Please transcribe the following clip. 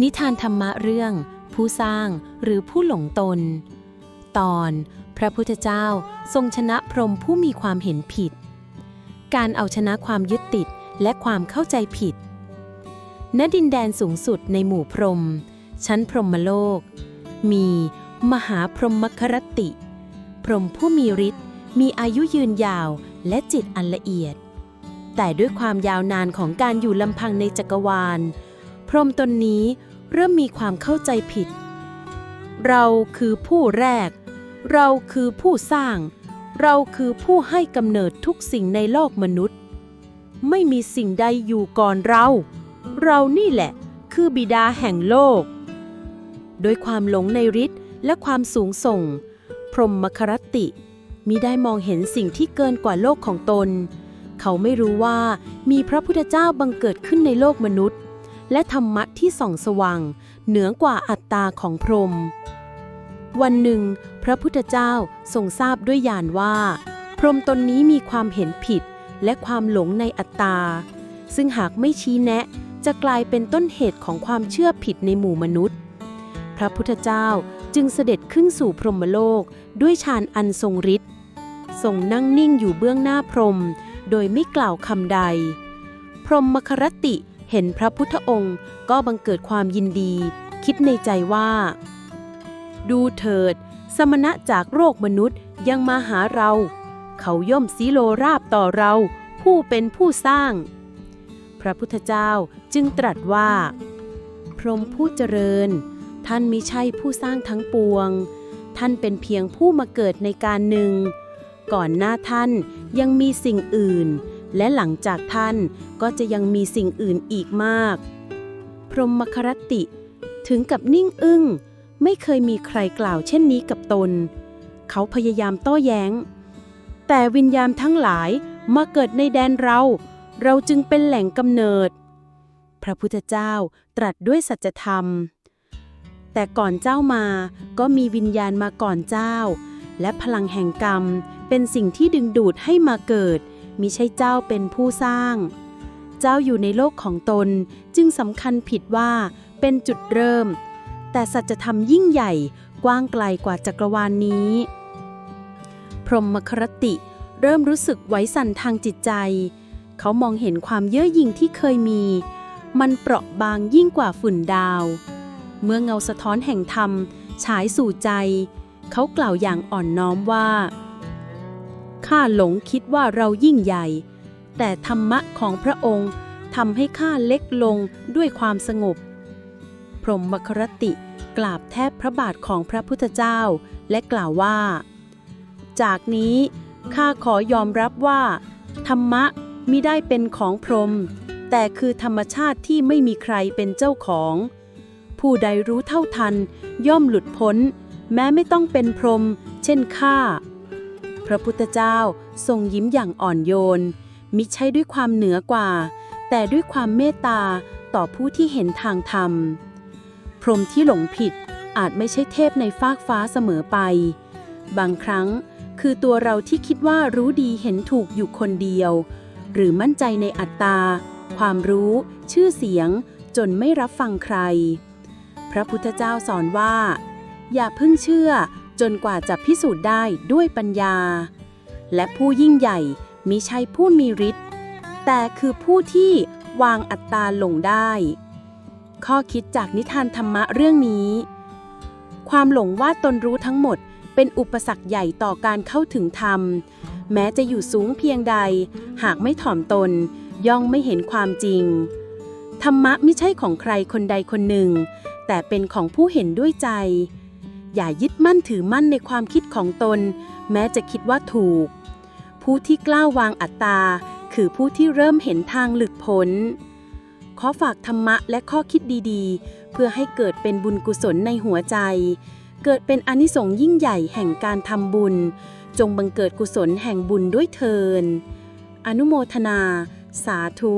นิทานธรรมะเรื่อง ผู้สร้างหรือผู้หลงตน ตอน พระพุทธเจ้าทรงชนะพรหมผู้มีความเห็นผิด การเอาชนะความยึดติดและความเข้าใจผิด ณ ดินแดนสูงสุดในหมู่พรหมชั้นพรหมโลก มี มหาพรหมครติ พรหมผู้มีฤทธิ์มีอายุยืนยาวและจิตอันละเอียด แต่ด้วยความยาวนานของการอยู่ลำพังในจักรวาล พรหมตนนี้เริ่มมีความเข้าใจผิด เราคือผู้แรก เราคือผู้สร้าง เราคือผู้ให้กำเนิดทุกสิ่งในโลกมนุษย์ ไม่มีสิ่งใดอยู่ก่อนเรา เรานี่แหละคือบิดาแห่งโลก โดยความหลงในฤทธิ์และความสูงส่ง พรหมครตติมิได้มองเห็นสิ่งที่เกินกว่าโลกของตน เขาไม่รู้ว่ามีพระพุทธเจ้าบังเกิดขึ้นในโลกมนุษย์ และธรรมะที่ส่องสว่าง เหนือกว่าอัตตาของพรหมวันหนึ่ง พระพุทธเจ้าทรงทราบด้วยญาณว่า พรหมตนนี้มีความเห็นผิดและความหลงในอัตตา ซึ่งหากไม่ชี้แนะ จะกลายเป็นต้นเหตุของความเชื่อผิดในหมู่มนุษย์ พระพุทธเจ้าจึงเสด็จขึ้นสู่พรหมโลกด้วยฌานอันทรงฤทธิ์ทรงนั่งนิ่งอยู่เบื้องหน้าพรหมโดยไม่กล่าวคำใด พรหมมครติ เห็นพระพุทธองค์ก็บังเกิดความยินดี คิดในใจว่า ดูเถิด สมณะจากโรคมนุษย์ยังมาหาเรา เขาย่อมสีโลราบต่อเรา ผู้เป็นผู้สร้าง พระพุทธเจ้าจึงตรัสว่า พรหมผู้เจริญ ท่านมิใช่ผู้สร้างทั้งปวง ท่านเป็นเพียงผู้มาเกิดในการหนึ่ง ก่อนหน้าท่านยังมีสิ่งอื่น และหลังจากท่านก็จะยังมีสิ่งอื่นอีกมาก พรหมครติ ถึงกับนิ่งอึ้ง ไม่เคยมีใครกล่าวเช่นนี้กับตน เขาพยายามโต้แย้ง แต่วิญญาณทั้งหลายมาเกิดในแดนเรา เราจึงเป็นแหล่งกำเนิด พระพุทธเจ้าตรัสด้วยสัจธรรม แต่ก่อนเจ้ามาก็มีวิญญาณมาก่อนเจ้า และพลังแห่งกรรมเป็นสิ่งที่ดึงดูดให้มาเกิด มิใช่เจ้าเป็นผู้สร้าง เจ้าอยู่ในโลกของตนจึงสำคัญผิดว่าเป็นจุดเริ่ม แต่สัจธรรมยิ่งใหญ่กว้างไกลกว่าจักรวาลนนี้ พรหมครติเริ่มรู้สึกไหวสั่นทางจิตใจ เขามองเห็นความเย่อหยิ่งที่เคยมี มันเปราะบางยิ่งกว่าฝุ่นดาว เมื่อเงาสะท้อนแห่งธรรมฉายสู่ใจ เขากล่าวอย่างอ่อนน้อมว่า ข้าหลงคิดว่าเรายิ่งใหญ่ แต่ธรรมะของพระองค์ทำให้ข้าเล็กลงด้วยความสงบ พรหมครติกราบแทบพระบาทของพระพุทธเจ้าและกล่าวว่า จากนี้ข้าขอยอมรับว่า ธรรมะมิได้เป็นของพรหมแต่คือธรรมชาติที่ไม่มีใครเป็นเจ้าของ ผู้ใดรู้เท่าทัน ย่อมหลุดพ้น แม้ไม่ต้องเป็นพรหมเช่นข้า ระพุทธเจ้าทรงยิ้มอย่างอ่อนโยน มิใช่ด้วยความเหนือกว่า แต่ด้วยความเมตตาต่อผู้ที่เห็นทางธรรม พรหมที่หลงผิดอาจไม่ใช่เทพในฟากฟ้าเสมอไป บางครั้งคือตัวเราที่คิดว่ารู้ดีเห็นถูกอยู่คนเดียว หรือมั่นใจในอัตตา ความรู้ ชื่อเสียง จนไม่รับฟังใคร พระพุทธเจ้าสอนว่า อย่าเพิ่งเชื่อ จนกว่าจะพิสูจน์ได้ด้วยปัญญา และผู้ยิ่งใหญ่มิใช่ผู้มีฤทธิ์แต่คือผู้ที่วางอัตตาลงได้ ข้อคิดจากนิทานธรรมะเรื่องนี้ ความหลงว่าตนรู้ทั้งหมดเป็นอุปสรรคใหญ่ต่อการเข้าถึงธรรม แม้จะอยู่สูงเพียงใด หากไม่ถ่อมตน ย่อมไม่เห็นความจริง ธรรมะไม่ใช่ของใครคนใดคนหนึ่ง แต่เป็นของผู้เห็นด้วยใจ อย่ายึดมั่นถือมั่นในความคิดของตน แม้จะคิดว่าถูก ผู้ที่กล้าวางอัตตา คือผู้ที่เริ่มเห็นทางหลุดพ้นขอฝากธรรมะและข้อคิดดีๆ เพื่อให้เกิดเป็นบุญกุศลในหัวใจ เกิดเป็นอนิสงส์ยิ่งใหญ่แห่งการทำบุญ จงบังเกิดกุศลแห่งบุญด้วยเทินอนุโมทนา สาธุ